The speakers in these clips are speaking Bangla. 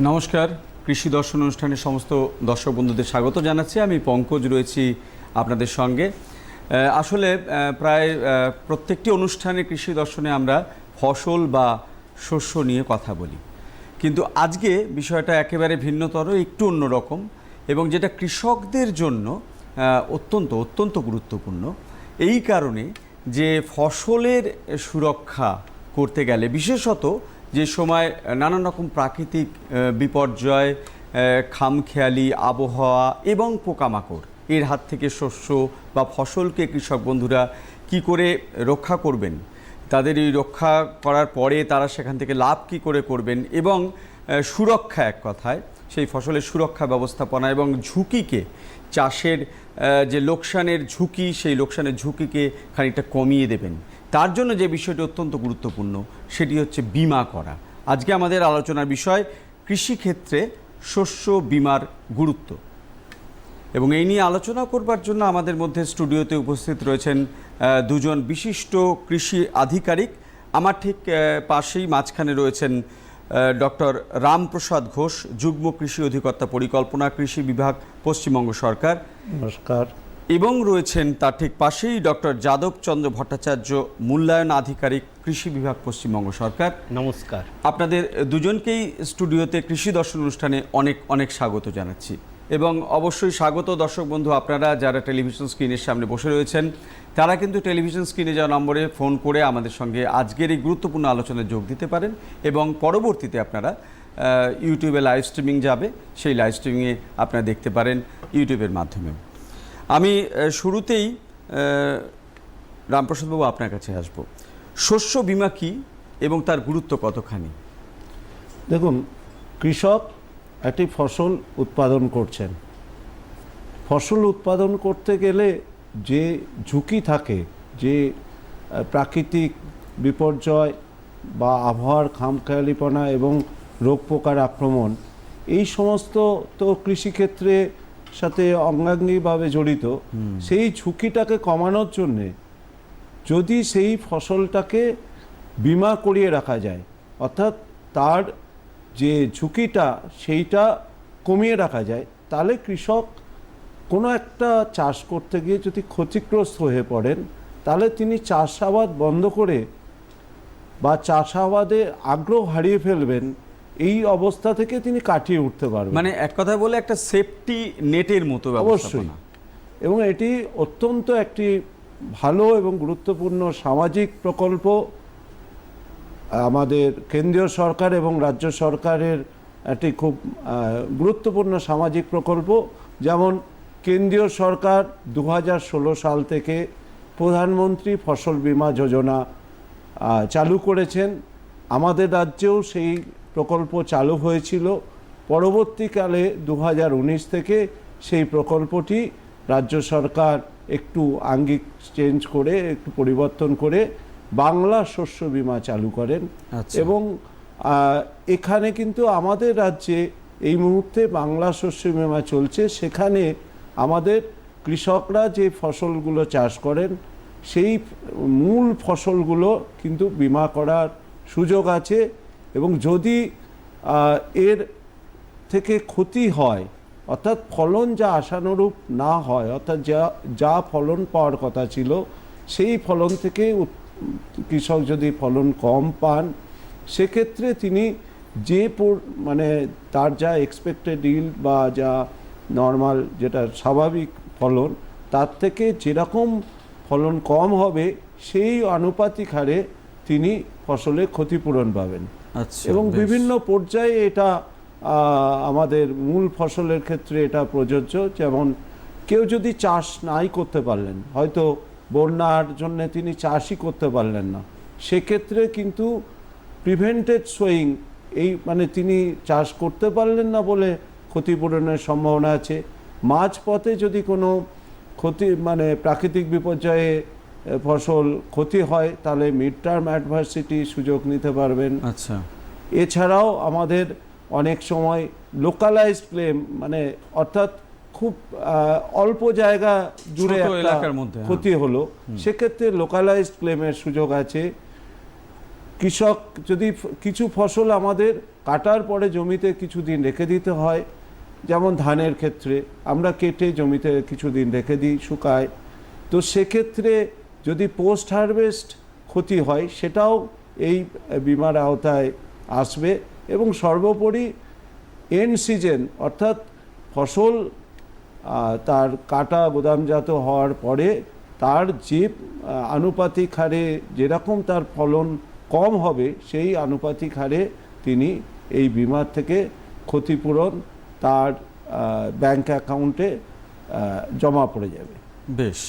নমস্কার। কৃষি দর্শন অনুষ্ঠানের সমস্ত দর্শক বন্ধুদের স্বাগত জানাচ্ছি। আমি পঙ্কজ রয়েছি আপনাদের সঙ্গে। আসলে প্রায় প্রত্যেকটি অনুষ্ঠানে কৃষি দর্শনে আমরা ফসল বা শস্য নিয়ে কথা বলি। কিন্তু আজকে বিষয়টা একেবারে ভিন্নতর, একটু অন্যরকম এবং যেটা কৃষকদের জন্য অত্যন্ত অত্যন্ত গুরুত্বপূর্ণ। এই কারণে যে ফসলের সুরক্ষা করতে গেলে, বিশেষত যে সময় নানান রকম প্রাকৃতিক বিপর্যয় খামখেয়ালি, আবহাওয়া এবং পোকামাকড়। এর হাত থেকে শস্য বা ফসলকে কৃষক বন্ধুরা কি করে রক্ষা করবেন? তাদের এই রক্ষা করার পরে তারা সেখান থেকে লাভ কি করে করবেন? এবং সুরক্ষা এক কথায়, সেই ফসলের সুরক্ষা ব্যবস্থাপনা এবং ঝুঁকিকে, চাষের যে লোকসানের ঝুঁকি, সেই লোকসানের ঝুঁকিকে খানিকটা কমিয়ে দেবেন। তার জন্য যে বিষয়টি অত্যন্ত গুরুত্বপূর্ণ, সেটি হচ্ছে বিমা করা। আজকে আমাদের আলোচনার বিষয়, কৃষিক্ষেত্রে শস্য বিমার গুরুত্ব। এবং এই নিয়ে আলোচনা করবার জন্য আমাদের মধ্যে স্টুডিওতে উপস্থিত রয়েছেন দুজন বিশিষ্ট কৃষি আধিকারিক। আমার ঠিক পাশেই মাঝখানে রয়েছেন ডক্টর রামপ্রসাদ ঘোষ, যুগ্ম কৃষি অধিকর্তা পরিকল্পনা, কৃষি বিভাগ, পশ্চিমবঙ্গ সরকার। নমস্কার। এবং রয়েছেন তার ঠিক পাশেই ডক্টর যাদব চন্দ্র ভট্টাচার্য মূল্যায়ন আধিকারিক কৃষি বিভাগ পশ্চিমবঙ্গ সরকার। নমস্কার। আপনাদের দুজনকেই স্টুডিওতে কৃষি দর্শন অনুষ্ঠানে অনেক অনেক স্বাগত জানাচ্ছি। এবং অবশ্যই স্বাগত দর্শক বন্ধু আপনারা যারা টেলিভিশন স্ক্রিনের সামনে বসে রয়েছেন তারা কিন্তু টেলিভিশন স্ক্রিনে যাওয়া নম্বরে ফোন করে আমাদের সঙ্গে আজকের এই গুরুত্বপূর্ণ আলোচনায় যোগ দিতে পারেন এবং পরবর্তীতে আপনারা ইউটিউবে লাইভ স্ট্রিমিং যাবে সেই লাইভ স্ট্রিমিংয়ে আপনারা দেখতে পারেন ইউটিউবের মাধ্যমে আমি শুরুতেই রামপ্রসাদবাবু আপনার কাছে আসব। শস্য বীমা কি এবং তার গুরুত্ব কতখানি? দেখুন, কৃষক একটি ফসল উৎপাদন করছেন। ফসল উৎপাদন করতে গেলে যে ঝুঁকি থাকে, যে প্রাকৃতিক বিপর্যয় বা আবহাওয়ার খামখেয়ালিপনা এবং রোগ পোকার আক্রমণ, এই সমস্ত তো কৃষিক্ষেত্রে সাথে অঙ্গাঙ্গিভাবে জড়িত সেই ঝুঁকিটাকে কমানোর জন্যে যদি সেই ফসলটাকে বিমা করিয়ে রাখা যায় অর্থাৎ তার যে ঝুঁকিটা সেইটা কমিয়ে রাখা যায় তাহলে কৃষক কোনো একটা চাষ করতে গিয়ে যদি ক্ষতিগ্রস্ত হয়ে পড়েন তাহলে তিনি চাষাবাদ বন্ধ করে বা চাষাবাদে আগ্রহ হারিয়ে ফেলবেন এই অবস্থা থেকে তিনি কাটিয়ে উঠতে পারবেন। মানে এক কথা বলে একটা সেফটি নেটের মতো অবশ্যই। এবং এটি অত্যন্ত একটি ভালো এবং গুরুত্বপূর্ণ সামাজিক প্রকল্প। আমাদের কেন্দ্রীয় সরকার এবং রাজ্য সরকারের একটি খুব গুরুত্বপূর্ণ সামাজিক প্রকল্প। যেমন কেন্দ্রীয় সরকার দু হাজার ষোলো সাল থেকে প্রধানমন্ত্রী ফসল বীমা যোজনা চালু করেছেন। আমাদের রাজ্যেও সেই প্রকল্প চালু হয়েছিল। পরবর্তীকালে দু হাজার উনিশ থেকে সেই প্রকল্পটি রাজ্য সরকার একটু আঙ্গিক চেঞ্জ করে একটু পরিবর্তন করে বাংলা শস্য বিমা চালু করেন। আচ্ছা। এবং এখানে কিন্তু আমাদের রাজ্যে এই মুহূর্তে বাংলা শস্য বিমা চলছে। সেখানে আমাদের কৃষকরা যে ফসলগুলো চাষ করেন সেই মূল ফসলগুলো কিন্তু বিমা করার সুযোগ আছে। এবং যদি এর থেকে ক্ষতি হয়, অর্থাৎ ফলন যা আশানুরূপ না হয়, অর্থাৎ যা যা ফলন পাওয়ার কথা ছিল, সেই ফলন থেকে কৃষক যদি ফলন কম পান, সেক্ষেত্রে তিনি যে মানে তার যা এক্সপেক্টেড ইল বা যা নর্মাল যেটা স্বাভাবিক ফলন, তার থেকে যেরকম ফলন কম হবে, সেই আনুপাতিক হারে তিনি ফসলের ক্ষতিপূরণ পাবেন। এবং বিভিন্ন পর্যায়ে এটা আমাদের মূল ফসলের ক্ষেত্রে এটা প্রযোজ্য। যেমন কেউ যদি চাষ নাই করতে পারলেন হয়তো বন্যার জন্য তিনি চাষই করতে পারলেন না। সেক্ষেত্রে কিন্তু প্রিভেন্টেড সোয়িং এই মানে তিনি চাষ করতে পারলেন না বলে ক্ষতিপূরণের সম্ভাবনা আছে। মাঝপথে যদি কোনো ক্ষতি মানে প্রাকৃতিক বিপর্যয়ে ফসল ক্ষতি হয় তাহলে মিড টার্ম অ্যাডভার্সিটি সুযোগ নিতে পারবেন। আচ্ছা। এছাড়াও আমাদের অনেক সময় লোকালাইজড ক্লেম মানে অর্থাৎ খুব অল্প জায়গা জুড়ে এলাকার মধ্যে, হ্যাঁ। ক্ষতি হলো। সেক্ষেত্রে লোকালাইজড ক্লেমের সুযোগ আছে। কৃষক যদি কিছু ফসল আমাদের কাটার পরে জমিতে কিছুদিন রেখে দিতে হয় যেমন ধানের ক্ষেত্রে আমরা কেটে জমিতে কিছুদিন রেখে দিই শুকায়। তো সেক্ষেত্রে যদি পোস্ট হারভেস্ট ক্ষতি হয়, সেটাও এই বিমার আওতায় আসবে এবং সর্বোপরি এন সিজন অর্থাৎ ফসল তার কাটা গোদামজাত হওয়ার পরে তার যে আনুপাতিক হারে যেরকম তার ফলন কম হবে, সেই আনুপাতিক হারে তিনি এই বিমার থেকে ক্ষতিপূরণ তার ব্যাংক অ্যাকাউন্টে জমা পড়ে যাবে। বেশ।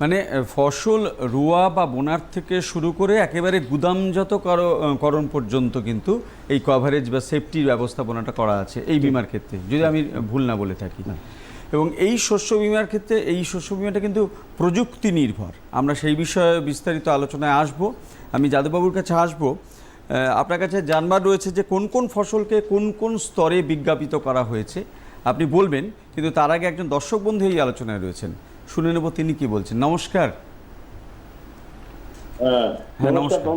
মানে ফসল রোয়া বা বোনার থেকে শুরু করে একেবারে গুদামজাত কর- করণ পর্যন্ত কিন্তু এই কভারেজ বা সেফটির ব্যবস্থাপনাটা করা আছে এই বিমার ক্ষেত্রে। যদি আমি ভুল না বলে থাকি। এবং এই শস্য বিমার ক্ষেত্রে এই শস্য বিমাটা কিন্তু প্রযুক্তি নির্ভর আমরা সেই বিষয়ে বিস্তারিত আলোচনায় আসব। আমি যাদববাবুর কাছে আসব। আপনার কাছে জানবার রয়েছে যে কোন কোন ফসলকে কোন কোন স্তরে বিজ্ঞাপিত করা হয়েছে। আপনি বলবেন কিন্তু তার আগে একজন দর্শক বন্ধু এই আলোচনায় রয়েছেন। শুনে নেব তিনি কি বলছেন। নমস্কার। হ্যাঁ হ্যাঁ, নমস্কার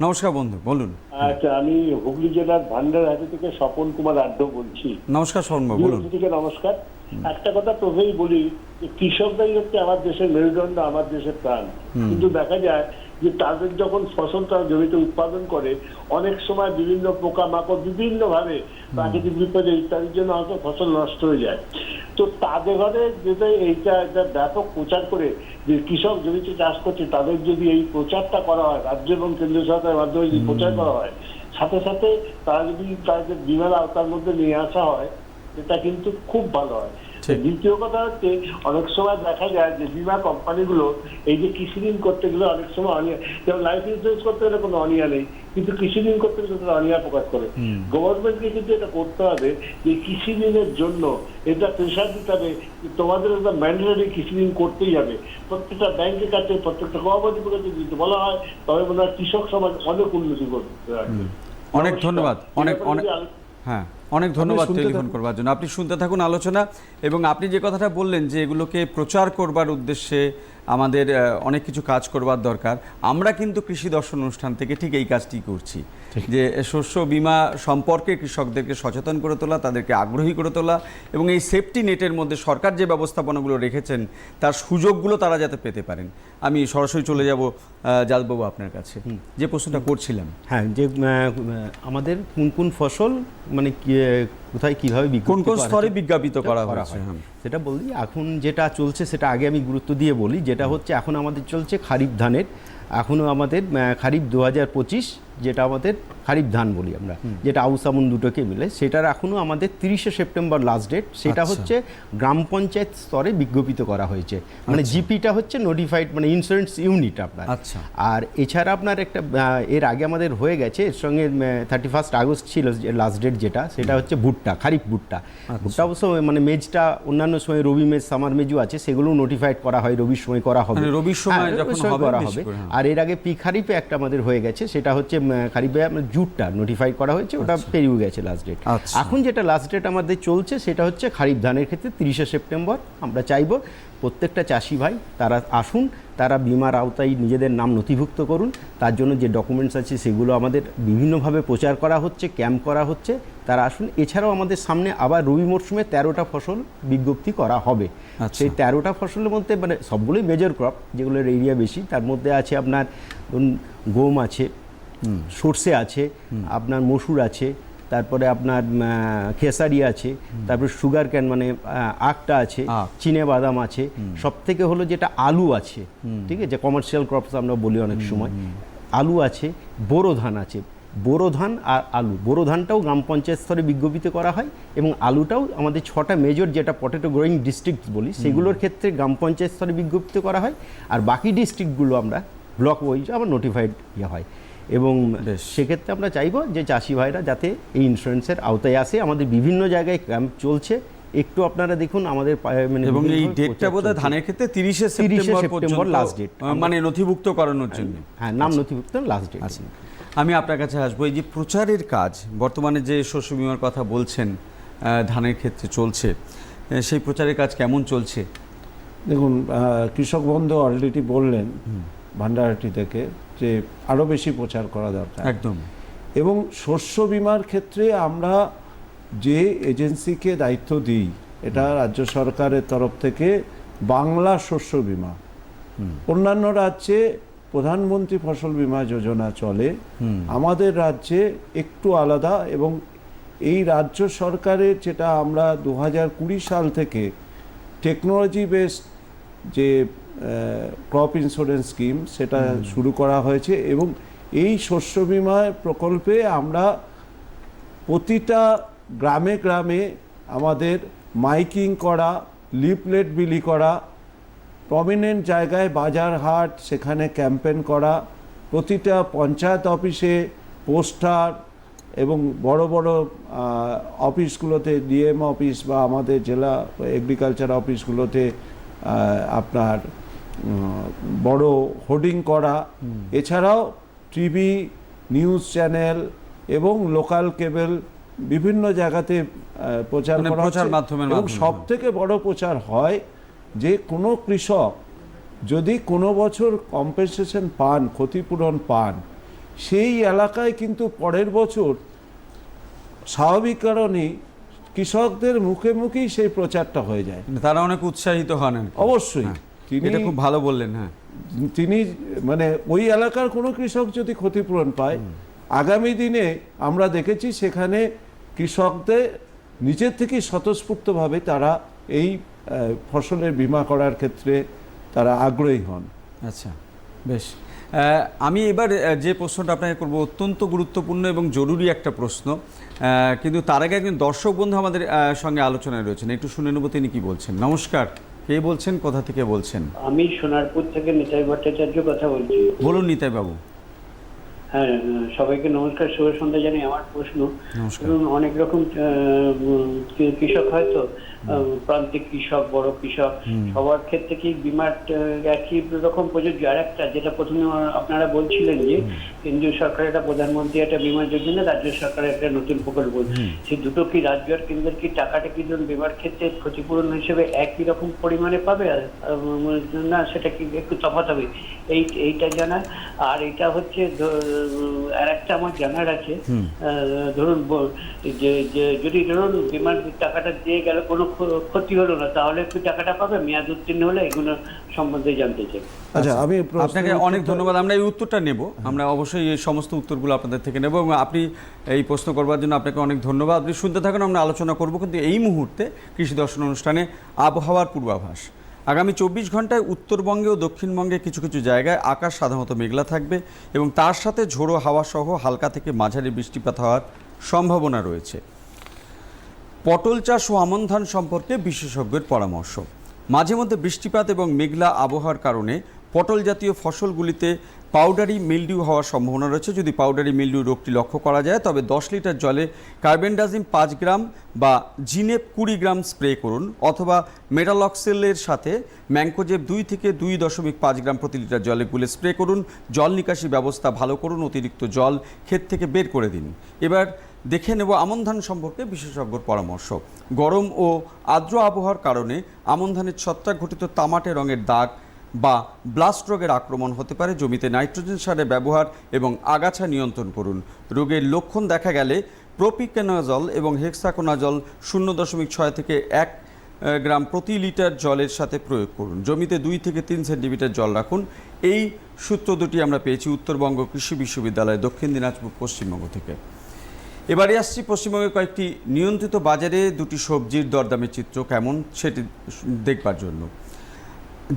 নমস্কার। বন্ধু বলুন। আচ্ছা আমি হুগলি জেলার ভান্ডারহাটি থেকে স্বপন কুমার আড্ড বলছি। নমস্কার স্বপন বলুন। নমস্কার। একটা কথা প্রথমেই বলি কৃষকরাই হচ্ছে আমার দেশের মেরুদণ্ড আমার দেশের প্রাণ। কিন্তু দেখা যায় যে তাদের যখন ফসল তারা জমিতে উৎপাদন করে, অনেক সময় বিভিন্ন পোকামাকড় বিভিন্ন ভাবে প্রাকৃতিক বিপদে ইত্যাদির জন্য হয়তো ফসল নষ্ট হয়ে যায় তো তাদের ঘরে যদি এইটা একটা ব্যাপক প্রচার করে যে কৃষক জমিতে চাষ করছে, তাদের যদি এই প্রচারটা করা হয়, রাজ্য এবং কেন্দ্র সরকারের মাধ্যমে যদি প্রচার করা হয়, সাথে সাথে তারা যদি তাদের বিমার আওতার মধ্যে নিয়ে আসা হয়, এটা কিন্তু খুব ভালো হয়। দ্বিতীয় কথা হচ্ছে অনেক সময় দেখা যায় যে বিমা কোম্পানিগুলো এই যে কৃষি ঋণ করতে গেলে অনেক সময় অনিয়া যেমন লাইফ ইন্স্যুরেন্স করতে গেলে কোনো অনিয়া নেই কিন্তু কৃষি ঋণ করতে গেলে তারা অনিয়া প্রকাশ করে। গভর্নমেন্টকে কিন্তু এটা করতে হবে যে কৃষি ঋণের জন্য এটা প্রেশার দিতে হবে তোমাদের একটা ম্যান্ডেটারি কৃষি ঋণ করতেই হবে। প্রত্যেকটা ব্যাংকের কাছে প্রত্যেকটা কোঅপারেটিভের কাছে যদি বলা হয় তবে মনে হয় কৃষক সমাজ অনেক উন্নতি করতে অনেক ধন্যবাদ। অনেক অনেক হ্যাঁ। অনেক ধন্যবাদ টেলিফোন করবার জন্য। আপনি শুনতে থাকুন আলোচনা এবং আপনি যে কথাটা বললেন যে এগুলোকে প্রচার করবার উদ্দেশ্যে আমাদের অনেক কিছু কাজ করবার দরকার আমরা কিন্তু কৃষি দর্শন অনুষ্ঠান থেকে ঠিক এই কাজটি করছি। যে শস্য বীমা সম্পর্কে কৃষকদেরকে সচেতন করে তোলা তাদেরকে আগ্রহী করে তোলা এবং এই সেফটি নেটের মধ্যে সরকার যে ব্যবস্থাপনাগুলো রেখেছেন তার সুযোগগুলো তারা যাতে পেতে পারেন। আমি সরাসরি চলে যাব যাদববাবু আপনার কাছে। যে প্রশ্নটা করছিলাম। হ্যাঁ যে আমাদের কোন কোন ফসল মানে কি- কোথায় কীভাবে কোন কোন স্তরে বিজ্ঞাপিত করা হয়েছে হয়। হ্যাঁ। সেটা বলি এখন যেটা চলছে সেটা আগে আমি গুরুত্ব দিয়ে বলি যেটা হচ্ছে এখন আমাদের চলছে খারিফ ধানের। এখনও আমাদের খারিফ দু হাজার পঁচিশ যেটা আমাদের খারিফ ধান বলি আমরা যেটা আউসামুন দুটোকে মিলে সেটার এখনও আমাদের তিরিশে সেপ্টেম্বর লাস্ট ডেট সেটা আচ্ছা। হচ্ছে গ্রাম পঞ্চায়েত স্তরে বিজ্ঞপিত করা হয়েছে মানে জিপিটা হচ্ছে নোটিফাইড মানে ইন্স্যুরেন্স ইউনিট আপনার আচ্ছা। আর এছাড়া আপনার একটা এর আগে আমাদের হয়ে গেছে এর সঙ্গে থার্টি ফার্স্ট আগস্ট ছিল লাস্ট ডেট যেটা সেটা হচ্ছে ভুট্টা খারিফ ভুট্টা আচ্ছা। ভুট্টা অবশ্য মানে মেজটা অন্যান্য সময় রবি মেজ সামার মেজও আছে সেগুলো নোটিফাইড করা হয় রবির সময় করা হবে মানে রবির সময় হ্যাঁ, করা হবে হ্যাঁ। আর এর আগে পি খারিফে একটা আমাদের হয়ে গেছে সেটা হচ্ছে খারিফে আপনার জুটটা নোটিফাই করা হয়েছে ওটা পেরিয়ে গেছে লাস্ট ডেট আচ্ছা। এখন যেটা লাস্ট ডেট আমাদের চলছে সেটা হচ্ছে খারিফ ধানের ক্ষেত্রে তিরিশে সেপ্টেম্বর আমরা চাইব প্রত্যেকটা চাষি ভাই তারা আসুন তারা বিমার আওতায় নিজেদের নাম নথিভুক্ত করুন তার জন্য যে ডকুমেন্টস আছে সেগুলো আমাদের বিভিন্নভাবে প্রচার করা হচ্ছে ক্যাম্প করা হচ্ছে তারা আসুন এছাড়াও আমাদের সামনে আবার রবি মরশুমে তেরোটা ফসল বিজ্ঞপ্তি করা হবে আচ্ছা। সেই তেরোটা ফসলের মধ্যে মানে সবগুলোই মেজর ক্রপ যেগুলোর এরিয়া বেশি তার মধ্যে আছে আপনার গম আছে সর্ষে আছে আপনার মসুর আছে তারপরে আপনার খেসারি আছে তারপরে সুগার ক্যান মানে আখটা আছে। চিনে বাদাম আছে সব থেকে হলো যেটা আলু আছে ঠিক আছে? কমার্শিয়াল ক্রপস আমরা বলি অনেক সময়। আলু আছে বোরো ধান আছে বোরো ধান আর আলু। বোরো ধানটাও গ্রাম পঞ্চায়েত স্তরে বিজ্ঞপিত করা হয় এবং আলুটাও আমাদের ছটা মেজর যেটা পটেটো গ্রোয়িং ডিস্ট্রিক্ট বলি সেগুলোর ক্ষেত্রে গ্রাম পঞ্চায়েত স্তরে বিজ্ঞপ্তি করা হয়। আর বাকি ডিস্ট্রিক্টগুলো আমরা ব্লক ওয়াইজ আবার নোটিফাইড ইয়ে হয়। এবং সেক্ষেত্রে আমরা চাইব যে চাষি ভাইরা যাতে এই ইন্স্যুরেন্সের আওতায় আসে। আমাদের বিভিন্ন জায়গায় ক্যাম্প চলছে। একটু আপনারা দেখুন আমাদের মানে এবং এই ডেটটা বোধহয় ধানের ক্ষেত্রে তিরিশে 30শে সেপ্টেম্বর সেপ্টেম্বর পর্যন্ত last মানে নথিভুক্ত করানোর জন্য। হ্যাঁ নাম নথিভুক্ত লাস্ট ডেট আছে আমি আপনার কাছে আসব এই যে প্রচারের কাজ বর্তমানে যে শস্য বিমার কথা বলছেন ধানের ক্ষেত্রে চলছে সেই প্রচারের কাজ কেমন চলছে? দেখুন কৃষক বন্ধু অলরেডি বললেন ভান্ডারহাটি থেকে যে আরও বেশি প্রচার করা দরকার। একদম। এবং শস্য বিমার ক্ষেত্রে আমরা যে এজেন্সিকে দায়িত্ব দিই এটা রাজ্য সরকারের তরফ থেকে বাংলা শস্য বিমা। অন্যান্য রাজ্যে প্রধানমন্ত্রী ফসল বীমা যোজনা চলে। আমাদের রাজ্যে একটু আলাদা এবং এই রাজ্য সরকারের যেটা আমরা দু হাজার কুড়ি সাল থেকে টেকনোলজি বেসড যে ক্রপ ইন্স্যুরেন্স স্কিম সেটা শুরু করা হয়েছে এবং এই শস্য বিমা প্রকল্পে আমরা প্রতিটা গ্রামে গ্রামে আমাদের মাইকিং করা লিফলেট বিলি করা প্রমিনেন্ট জায়গায় বাজার হাট সেখানে ক্যাম্পেন করা প্রতিটা পঞ্চায়েত অফিসে পোস্টার এবং বড় বড় অফিসগুলোতে ডিএম অফিস বা আমাদের জেলা এগ্রিকালচার অফিসগুলোতে আপনার বড় হোর্ডিং করা। এছাড়াও টিভি নিউজ চ্যানেল এবং লোকাল কেবল বিভিন্ন জায়গাতে প্রচার মানে করা প্রচার মাধ্যমে এবং সব থেকে বড় প্রচার হয় যে কোনো কৃষক যদি কোনো বছর কম্পেনসেশন পান ক্ষতিপূরণ পান সেই এলাকায় কিন্তু পরের বছর স্বাভাবিক কারণেই কৃষকদের মুখে মুখেই সেই প্রচারটা হয়ে যায়। মানে তারা অনেক উৎসাহিত হন অবশ্যই। হ্যাঁ, তিনি এটা খুব ভালো বললেন হ্যাঁ। তিনি মানে ওই এলাকার কোনো কৃষক যদি ক্ষতিপূরণ পায় আগামী দিনে আমরা দেখেছি সেখানে কৃষকদের নিজের থেকেই স্বতঃস্ফূর্তভাবে তারা এই ফসলের বীমা করার ক্ষেত্রে তারা আগ্রহী হন। আচ্ছা বেশ। আমি এবার যে প্রশ্নটা আপনাকে করব অত্যন্ত গুরুত্বপূর্ণ এবং জরুরি একটা প্রশ্ন। কিন্তু তার আগে একজন দর্শক বন্ধু আমাদের সঙ্গে আলোচনায় রয়েছেন। একটু শুনে নেব তিনি কি বলছেন। নমস্কার। কে বলছেন কোথা থেকে বলছেন? আমি সোনারপুর থেকে নিতাই ভট্টাচার্য কথা বলছি। বলুন নিতাই বাবু হ্যাঁ সবাইকে নমস্কার শুভ সন্ধ্যা জানি আমার প্রশ্ন। অনেক রকম কৃষক হয়তো প্রান্তিক কৃষক বড় কৃষক সবার ক্ষেত্রে কি বিমার একই রকম প্রযোজ্য? আর একটা যেটা প্রথমে আপনারা বলছিলেন যে কেন্দ্রীয় সরকারের একটা প্রধানমন্ত্রী একটা বিমা যোজনা রাজ্য সরকারের একটা নতুন প্রকল্প। সেই দুটো কি রাজ্য আর কেন্দ্রের কি টাকাটা কি ধরুন বিমার ক্ষেত্রে ক্ষতিপূরণ হিসেবে একই রকম পরিমাণে পাবে? আর না সেটা কি একটু তফাৎ হবে? এই এইটা জানা আর এটা হচ্ছে আর একটা আমার জানার আছে। ধরুন যে যে যদি ধরুন বিমার টাকাটা দিয়ে গেল কোনো ক্ষতি হলো না তাহলে একটু টাকাটা পাবে মেয়াদ উত্তীর্ণ হলে এগুলো সম্বন্ধে জানতে চাই। আচ্ছা আমি আপনাকে অনেক ধন্যবাদ আমরা এই উত্তরটা নেব আমরা অবশ্যই এই সমস্ত উত্তরগুলো আপনাদের থেকে নেব এবং আপনি এই প্রশ্ন করবার জন্য আপনাকে অনেক ধন্যবাদ। আপনি শুনতে থাকুন আমরা আলোচনা করব কিন্তু এই মুহূর্তে কৃষি দর্শন অনুষ্ঠানে আবহাওয়ার পূর্বাভাস। আগামী চব্বিশ ঘন্টায় উত্তরবঙ্গে ও দক্ষিণবঙ্গে কিছু কিছু জায়গায় আকাশ সাধারণত মেঘলা থাকবে এবং তার সাথে ঝোড়ো হাওয়া সহ হালকা থেকে মাঝারি বৃষ্টিপাত হওয়ার সম্ভাবনা রয়েছে। পটল চাষ ও আমন ধান সম্পর্কে বিশেষজ্ঞের পরামর্শ। মাঝে মধ্যে বৃষ্টিপাত এবং মেঘলা আবহাওয়ার কারণে পটল জাতীয় ফসলগুলিতে পাউডারি মিলডিউ হওয়ার সম্ভাবনা রয়েছে। যদি পাউডারি মিলডিউ রোগটি লক্ষ্য করা যায়, তবে দশ লিটার জলে কার্বেন্ডাজিম পাঁচ গ্রাম বা জিনেপ কুড়ি গ্রাম স্প্রে করুন অথবা মেটালক্সেলের সাথে ম্যাঙ্কোজেব দুই থেকে দুই দশমিক পাঁচ গ্রাম প্রতি লিটার জলে গুলে স্প্রে করুন। জল নিকাশি ব্যবস্থা ভালো করুন, অতিরিক্ত জল ক্ষেত থেকে বের করে দিন। এবার দেখে নেব আমন ধান সম্পর্কে বিশেষজ্ঞর পরামর্শ। গরম ও আর্দ্র আবহাওয়ার কারণে আমন ধানের ছত্রাক ঘটিত তামাটে রঙের দাগ বা ব্লাস্ট রোগের আক্রমণ হতে পারে। জমিতে নাইট্রোজেন সারের ব্যবহার এবং আগাছা নিয়ন্ত্রণ করুন। রোগের লক্ষণ দেখা গেলে প্রোপিকেনাজল এবং হেক্সাকোনাজল শূন্য দশমিক ছয় থেকে এক গ্রাম প্রতি লিটার জলের সাথে প্রয়োগ করুন। জমিতে দুই থেকে তিন সেন্টিমিটার জল রাখুন। এই সূত্র দুটি আমরা পেয়েছি উত্তরবঙ্গ কৃষি বিশ্ববিদ্যালয়, দক্ষিণ দিনাজপুর, পশ্চিমবঙ্গ থেকে। এবারে আসছি পশ্চিমবঙ্গের কয়েকটি নিয়ন্ত্রিত বাজারে দুটি সবজির দরদামের চিত্র কেমন সেটি দেখবার জন্য।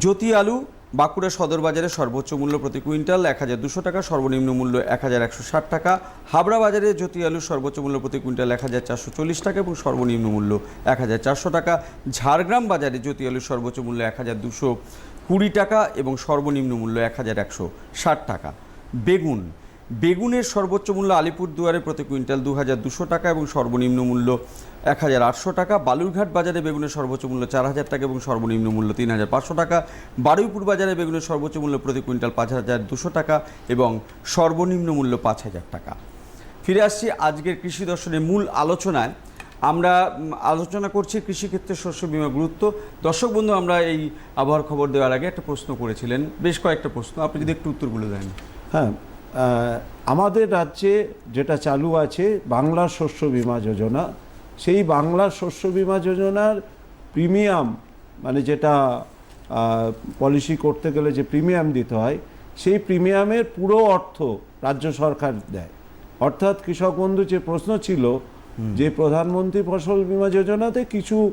জ্যোতি আলু বাঁকুড়া সদর বাজারে সর্বোচ্চ মূল্য প্রতি কুইন্টাল এক হাজার দুশো টাকা, সর্বনিম্ন মূল্য এক হাজার একশো ষাট টাকা। হাবড়া বাজারে জ্যোতি আলু সর্বোচ্চ মূল্য প্রতি কুইন্টাল এক হাজার চারশো চল্লিশ টাকা এবং সর্বনিম্ন মূল্য এক হাজার চারশো টাকা। ঝাড়গ্রাম বাজারে জ্যোতি আলু সর্বোচ্চ মূল্য এক হাজার দুশো কুড়ি টাকা এবং সর্বনিম্ন মূল্য এক হাজার একশো ষাট টাকা। বেগুন বেগুনের সর্বোচ্চ মূল্য আলিপুরদুয়ারে প্রতি কুইন্টাল দু হাজার দুশো টাকা এবং সর্বনিম্ন মূল্য এক হাজার আটশো টাকা। বালুরঘাট বাজারে বেগুনের সর্বোচ্চ মূল্য চার হাজার টাকা এবং সর্বনিম্ন মূল্য তিন হাজার পাঁচশো টাকা। বারুইপুর বাজারে বেগুনের সর্বোচ্চ মূল্য প্রতি কুইন্টাল পাঁচ হাজার দুশো টাকা এবং সর্বনিম্ন মূল্য পাঁচ হাজার টাকা। ফিরে আসছি আজকের কৃষি দর্শনের মূল আলোচনায়। আমরা আলোচনা করছি কৃষিক্ষেত্রে শস্য বীমা গুরুত্ব। দর্শক বন্ধু, আমরা এই আবহাওয়ার খবর দেওয়ার আগে একটা প্রশ্ন করেছিলেন। বেশ কয়েকটা প্রশ্ন। আপনি যদি একটু উত্তরগুলো দেন। হ্যাঁ আমাদের রাজ্যে যেটা চালু আছে বাংলা শস্য বীমা যোজনা সেই বাংলা শস্য বিমা যোজনার প্রিমিয়াম মানে যেটা পলিসি করতে গেলে যে প্রিমিয়াম দিতে হয় সেই প্রিমিয়ামের পুরো অর্থ রাজ্য সরকার দেয়। অর্থাৎ কৃষক বন্ধু যে প্রশ্ন ছিল যে প্রধানমন্ত্রী ফসল বীমা যোজনাতে কিছু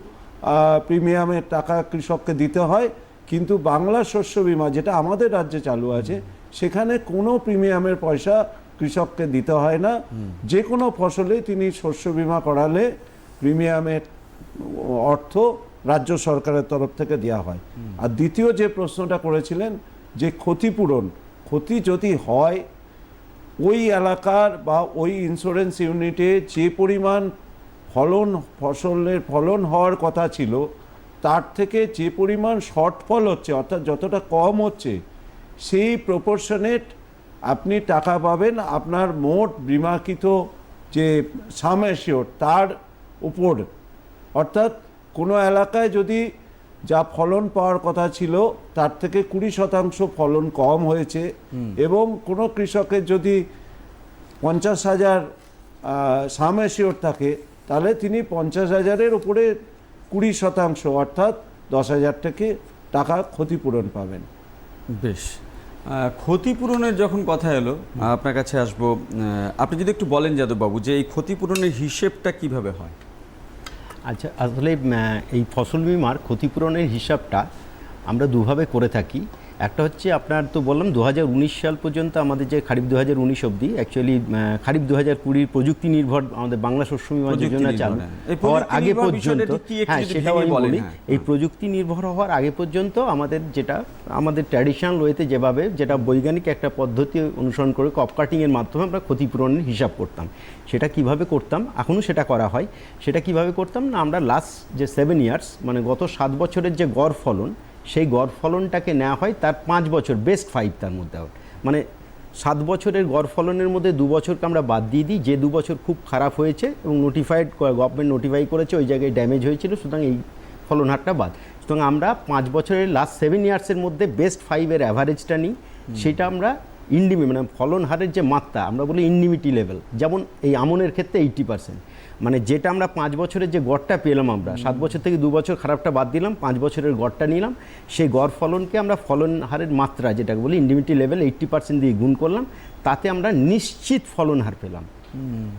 প্রিমিয়ামের টাকা কৃষককে দিতে হয় কিন্তু বাংলা শস্য বীমা যেটা আমাদের রাজ্যে চালু আছে সেখানে কোনো প্রিমিয়ামের পয়সা কৃষককে দিতে হয় না। যে কোনো ফসলে তিনি শস্য বিমা করালে প্রিমিয়ামের অর্থ রাজ্য সরকারের তরফ থেকে দেওয়া হয়। আর দ্বিতীয় যে প্রশ্নটা করেছিলেন যে ক্ষতিপূরণ ক্ষতি যদি হয় ওই এলাকার বা ওই ইন্স্যুরেন্স ইউনিটে যে পরিমাণ ফলন ফসলের ফলন হওয়ার কথা ছিল তার থেকে যে পরিমাণ শর্টফল হচ্ছে অর্থাৎ যতটা কম হচ্ছে সেই প্রপোর্শনেট আপনি টাকা পাবেন আপনার মোট বিমাকৃত যে সামেশিওর তার উপর। অর্থাৎ কোনো এলাকায় যদি যা ফলন পাওয়ার কথা ছিল তার থেকে কুড়ি শতাংশ ফলন কম হয়েছে এবং কোনো কৃষকের যদি পঞ্চাশ হাজার সামেশিওর থাকে তাহলে তিনি পঞ্চাশ হাজারের উপরে কুড়ি শতাংশ অর্থাৎ দশ হাজার থেকে টাকা ক্ষতিপূরণ পাবেন। বেশ। ক্ষতিপূরণের যখন কথা এলো আপনার কাছে আসব আপনি যদি একটু বলেন যাদববাবু যে এই ক্ষতিপূরণের হিসেবটা কীভাবে হয়? আচ্ছা আসলে এই ফসল বিমার ক্ষতিপূরণের হিসাবটা আমরা দুভাবে করে থাকি। একটা হচ্ছে আপনার তো বললাম দু হাজার উনিশ সাল পর্যন্ত আমাদের যে খারিফ দু হাজার উনিশ অব্দি অ্যাকচুয়ালি খারিফ দু হাজার কুড়ির প্রযুক্তি নির্ভর আমাদের বাংলা শস্য বিমা যোজনা চালু। হওয়ার আগে পর্যন্ত হ্যাঁ সেটাও আমি বলি। হ্যাঁ। এই প্রযুক্তি নির্ভর হওয়ার আগে পর্যন্ত আমাদের যেটা আমাদের ট্র্যাডিশনাল ওয়েতে যেভাবে যেটা বৈজ্ঞানিক একটা পদ্ধতি অনুসরণ করে কপ কাটিংয়ের মাধ্যমে আমরা ক্ষতিপূরণের হিসাব করতাম। সেটা কীভাবে করতাম? এখনও সেটা করা হয়। সেটা কীভাবে করতাম? না আমরা লাস্ট যে সেভেন ইয়ার্স মানে গত সাত বছরের যে গড় ফলন সেই গড় ফলনটাকে নেওয়া হয় তার পাঁচ বছর বেস্ট ফাইভ তার মধ্যে out। মানে সাত বছরের গড় ফলনের মধ্যে দু বছরকে আমরা বাদ দিয়ে দিই যে দু বছর খুব খারাপ হয়েছে এবং নোটিফাইড গভর্নমেন্ট নোটিফাই করেছে ওই জায়গায় ড্যামেজ হয়েছিল সুতরাং এই ফলন হারটা বাদ। সুতরাং আমরা পাঁচ বছরের লাস্ট সেভেন ইয়ার্সের মধ্যে বেস্ট ফাইভের অ্যাভারেজটা নিই সেটা আমরা ইন্ডিমি মানে ফলন হারের যে মাত্রা আমরা বলি ইন্ডিমিটি লেভেল যেমন এই আমনের ক্ষেত্রে এইট্টি পার্সেন্ট মানে যেটা আমরা পাঁচ বছরের যে গড়টা পেলাম আমরা সাত বছর থেকে দু বছর খারাপটা বাদ দিলাম পাঁচ বছরের গড়টা নিলাম সেই গড় ফলনকে আমরা ফলন হারের মাত্রা যেটাকে বলি ইন্ডিমিটি লেভেল এইট্টি পার্সেন্ট দিয়ে গুণ করলাম তাতে আমরা নিশ্চিত ফলন হার পেলাম।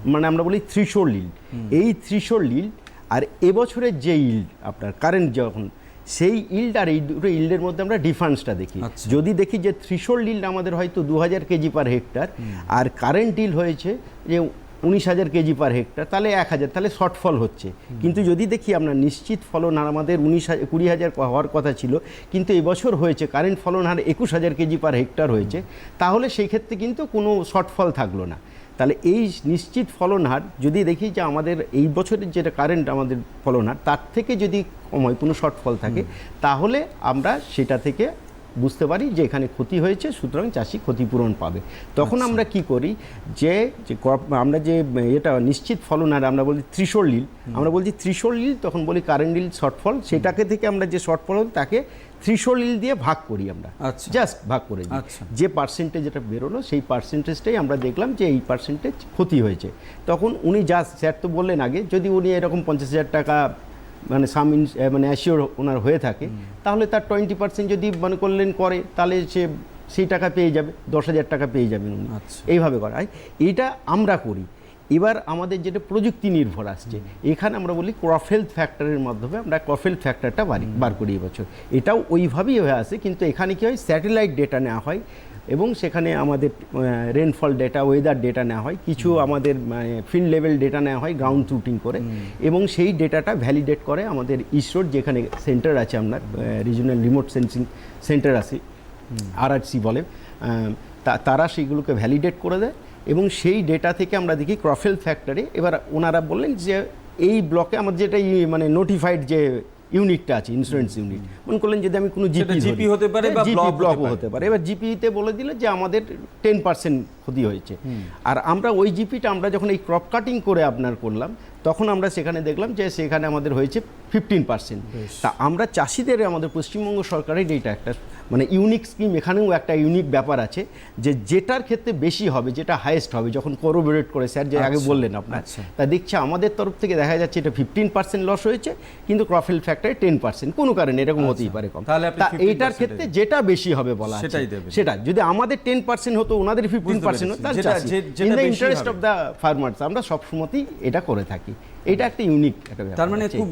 মানে আমরা বলি থ্রিশোর লিল্ড এই থ্রিশোর লিল্ড আর এবছরের যে ইল্ড আপনার কারেন্ট যখন সেই ইল্ড আর এই দুটো ইল্ডের মধ্যে আমরা ডিফারেন্সটা দেখি। আচ্ছা। যদি দেখি যে থ্রিশোর ইল্ড আমাদের হয়তো দু হাজার কেজি পার হেক্টর আর কারেন্ট ইল্ড হয়েছে যে উনিশ হাজার কেজি পার হেক্টর তাহলে এক হাজার তাহলে শর্টফল হচ্ছে। কিন্তু যদি দেখি আমরা নিশ্চিত ফলন আর আমাদের উনিশ হাজার কুড়ি হাজার হওয়ার কথা ছিল কিন্তু এবছর হয়েছে কারেন্ট ফলন হার একুশ হাজার কেজি পার হেক্টর হয়েছে তাহলে সেই ক্ষেত্রে কিন্তু কোনো শর্টফল থাকল না। তাহলে এই নিশ্চিত ফলন হার যদি দেখি যে আমাদের এই বছরের যেটা কারেন্ট আমাদের ফলন হার তার থেকে যদি কম হয় কোনো শর্টফল থাকে তাহলে আমরা সেটা থেকে বুঝতে পারি যে এখানে ক্ষতি হয়েছে সুতরাং চাষি ক্ষতিপূরণ পাবে। তখন আমরা কি করি যে আমরা যে এটা নিশ্চিত ফলন আর আমরা বলি ত্রিশোর লিল আমরা বলছি ত্রিশোর লিল তখন বলি কারেন্ট লিল শর্টফল সেটাকে থেকে আমরা যে শর্টফল হল তাকে ত্রিশোর লিল দিয়ে ভাগ করি আমরা। আচ্ছা। জাস্ট ভাগ করে দিই। আচ্ছা। যে পার্সেন্টেজ যেটা বেরোলো সেই পার্সেন্টেজটাই আমরা দেখলাম যে এই পার্সেন্টেজ ক্ষতি হয়েছে। তখন উনি যা স্যার তো বললেন আগে যদি উনি এরকম পঞ্চাশ হাজার টাকা মানে সাম ইন মানে অ্যাসিওর ওনার হয়ে থাকে তাহলে তার টোয়েন্টি পার্সেন্ট যদি মনে করলেন করে তাহলে সে সেই টাকা পেয়ে যাবে দশ হাজার টাকা পেয়ে যাবেন উনি। আচ্ছা। এইভাবে করা হয়। এইটা আমরা করি। এবার আমাদের যেটা প্রযুক্তি নির্ভর আসছে এখানে আমরা বলি ক্রপ হেলথ ফ্যাক্টরের মাধ্যমে আমরা ক্রপ হেলথ ফ্যাক্টরটা বাড়ি বার করি এবছর এটাও ওইভাবেই হয়ে আসে কিন্তু এখানে কী হয় স্যাটেলাইট ডেটা নেওয়া হয়। এবং সেখানে আমাদের রেনফল ডেটা ওয়েদার ডেটা নেওয়া হয়। কিছু আমাদের ফিল্ড লেভেল ডেটা নেওয়া হয় গ্রাউন্ড ট্রুটিং করে। এবং সেই ডেটাটা ভ্যালিডেট করে আমাদের ইসরোর যেখানে সেন্টার আছে আপনার রিজনাল রিমোট সেন্সিং সেন্টার আছে আরআরসি বলে। তা- তারা সেইগুলোকে ভ্যালিডেট করে দেয় এবং সেই ডেটা থেকে আমরা দেখি ক্রফেল ফ্যাক্টরে এবার ওনারা বললেন যে এই ব্লকে আমার যেটা মানে নোটিফাইড যে ইউনিটটা আছে ইন্স্যুরেন্স ইউনিট মনে করলেন যদি আমি কোনো জিপি জিপি হতে পারে বা জিপি ব্লক হতে পারে। হতে পারে। এবার জিপিতে বলে দিলে যে আমাদের টেন পার্সেন্ট ক্ষতি হয়েছে। আর আমরা ওই জিপিটা আমরা যখন এই ক্রপ কাটিং করে আপনার করলাম তখন আমরা সেখানে দেখলাম যে সেখানে আমাদের হয়েছে ফিফটিন পার্সেন্ট তা আমরা চাষিদের আমাদের পশ্চিমবঙ্গ সরকারের এইটা একটা মানে ইউনিক স্কিম এখানেও একটা ইউনিক ব্যাপার আছে যে যেটার ক্ষেত্রে বেশি হবে যেটা হাইয়েস্ট হবে যখন কোরোবোরেট করে স্যার যে আগে আচ্ছা, বললেন আপনার আচ্ছা। তা দেখছি আমাদের তরফ থেকে দেখা যাচ্ছে এটা ফিফটিন পার্সেন্ট লস হয়েছে কিন্তু ক্রফেল ফ্যাক্টরে টেন পার্সেন্ট কোনো কারণে এরকম হতেই পারে কম আচ্ছা। তাহলে তা এইটার ক্ষেত্রে যেটা বেশি হবে বলা সেটাই দেবেন। সেটা যদি আমাদের টেন পার্সেন্ট হতো ওনাদের ফিফটিন পার্সেন্ট হতো। তাহলে ইন্টারেস্ট অফ দ্য ফার্মার্স আমরা সব সময়তেই এটা করে থাকি এটা একটা ইউনিক একটা ব্যাপার তার মানে। খুব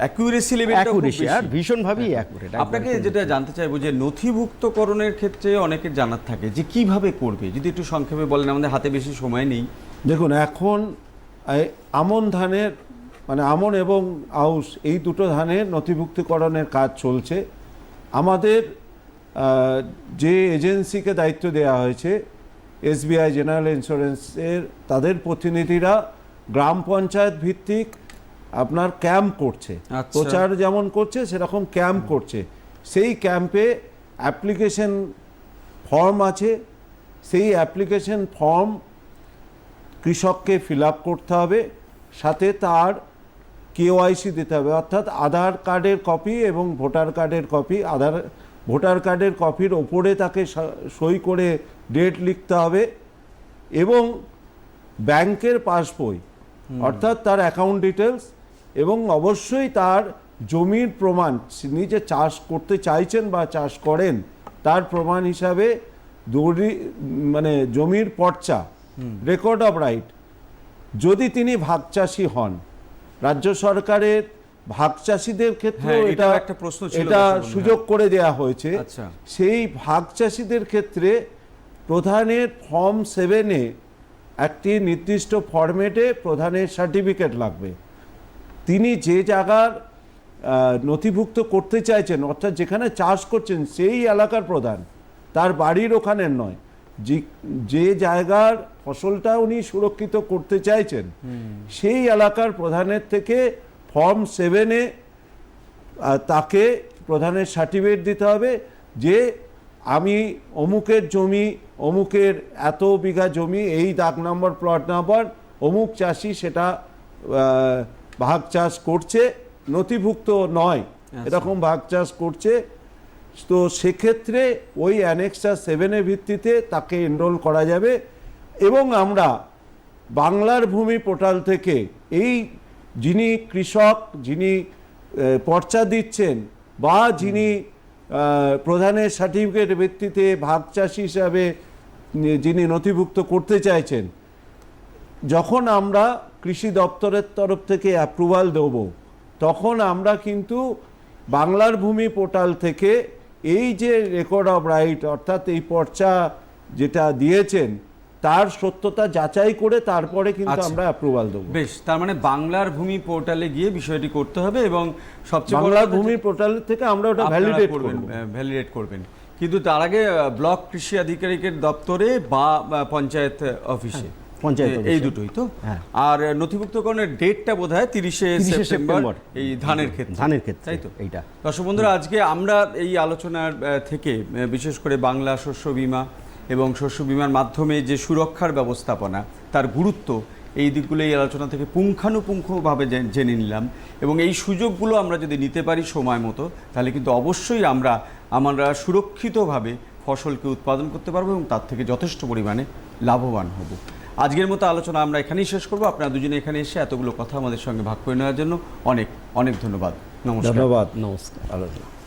অ্যাকুরেসি লেভেলটা খুব Accuracy আর ভীষণভাবেই অ্যাকুরেট আপনাকে যেটা জানতে চাইব যে নথিভুক্তকরণের ক্ষেত্রে অনেকের জানার থাকে যে কীভাবে করবে? যদি একটু সংক্ষেপে বলেন আমাদের হাতে বেশি সময় নেই। দেখুন এখন আমন ধানের মানে আমন এবং আউশ এই দুটো ধানের নথিভুক্তিকরণের কাজ চলছে। আমাদের যে এজেন্সিকে দায়িত্ব দেওয়া হয়েছে এসবিআই জেনারেল ইন্স্যুরেন্সের তাদের প্রতিনিধিরা গ্রাম পঞ্চায়েত ভিত্তিক আপনার ক্যাম্প করছে। আচ্ছা। প্রচার যেমন করছে সেরকম ক্যাম্প করছে। সেই ক্যাম্পে অ্যাপ্লিকেশন ফর্ম আছে। সেই অ্যাপ্লিকেশন ফর্ম কৃষককে ফিল আপ করতে হবে। সাথে তার কেওয়াইসি দিতে হবে। অর্থাৎ আধার কার্ডের কপি এবং ভোটার কার্ডের কপি। আধার ভোটার কার্ডের কপির ওপরে তাকে সই করে ডেট লিখতে হবে। এবং ব্যাংকের পাসবই। অর্থাৎ তার অ্যাকাউন্ট ডিটেলস এবং অবশ্যই তার জমির প্রমাণ তিনি যে চাষ করতে চাইছেন বা চাষ করেন তার প্রমাণ হিসাবে দড়ি মানে জমির পর্চা রেকর্ড অফ রাইট যদি তিনি ভাগ ভাগচাষী হন। রাজ্য সরকারের ভাগ ভাগচাষীদের ক্ষেত্রে হ্যাঁ, এটা একটা প্রশ্ন ছিল এটা সুযোগ করে দেয়া হয়েছে। আচ্ছা। সেই ভাগচাষীদের ক্ষেত্রে প্রধানের ফর্ম সেভেনে একটি নির্দিষ্ট ফরম্যাটে প্রধানের সার্টিফিকেট লাগবে। তিনি যে জায়গার নথিভুক্ত করতে চাইছেন অর্থাৎ যেখানে চাষ করছেন সেই এলাকার প্রধান তার বাড়ির ওখানের নয়। যে- যে জায়গার ফসলটা উনি সুরক্ষিত করতে চাইছেন সেই এলাকার প্রধানের থেকে ফর্ম সেভেনে তাকে প্রধানের সার্টিফিকেট দিতে হবে যে আমি অমুকের জমি অমুকের এত বিঘা জমি এই দাগ নম্বর প্লট নাম্বার অমুক চাষি সেটা ভাগ চাষ করছে নথিভুক্ত নয়। এরকম ভাগ চাষ করছে। তো সেক্ষেত্রে ওই অ্যানেক্সা সেভেনের ভিত্তিতে তাকে এনরোল করা যাবে এবং আমরা বাংলার ভূমি পোর্টাল থেকে এই যিনি কৃষক যিনি পর্চা দিচ্ছেন বা যিনি প্রধানের সার্টিফিকেট ভিত্তিতে ভাগ চাষি হিসাবে যিনি নথিভুক্ত করতে চাইছেন, যখন আমরা কৃষি দপ্তরের তরফ থেকে অ্যাপ্রুভাল দেব, তখন আমরা কিন্তু বাংলার ভূমি পোর্টাল থেকে এই যে রেকর্ড অফ রাইট অর্থাৎ এই পর্চা যেটা দিয়েছেন তার সত্যতা যাচাই করে তারপরে কিন্তু আচ্ছা। আমরা অ্যাপ্রুভাল দেবো বেশ তার মানে বাংলার ভূমি পোর্টালে গিয়ে বিষয়টি করতে হবে এবং সবচেয়ে বাংলার ভূমি পোর্টাল থেকে আমরা ওটা ভ্যালিডেট করবেন ভ্যালিডেট করবেন কিন্তু তার আগে ব্লক কৃষি আধিকারিকের দপ্তরে বা পঞ্চায়েত অফিসে পঞ্চায়েত এই দুটোই তো হ্যাঁ। আর নথিভুক্তকরণের ডেটটা বোধ হয় তিরিশে 30শে সেপ্টেম্বর সেপ্টেম্বর। এই ধানের ক্ষেত্রে ধানের ক্ষেত্রে তাই তো এইটা। দর্শক বন্ধুরা আজকে আমরা এই আলোচনার থেকে বিশেষ করে বাংলা শস্য বীমা এবং শস্য বিমার মাধ্যমে যে সুরক্ষার ব্যবস্থাপনা তার গুরুত্ব এই দিকগুলো এই আলোচনা থেকে পুঙ্খানুপুঙ্খভাবে জেনে নিলাম। এবং এই সুযোগগুলো আমরা যদি নিতে পারি সময় মতো তাহলে কিন্তু অবশ্যই আমরা আমরা সুরক্ষিতভাবে ফসলকে উৎপাদন করতে পারব এবং তার থেকে যথেষ্ট পরিমাণে লাভবান হব। আজকের মতো আলোচনা আমরা এখানেই শেষ করব। আপনারা দুজনে এখানে এসে এতগুলো কথা আমাদের সঙ্গে ভাগ করে নেওয়ার জন্য অনেক অনেক ধন্যবাদ। নমস্কার। ধন্যবাদ। নমস্কার। আলোচনা।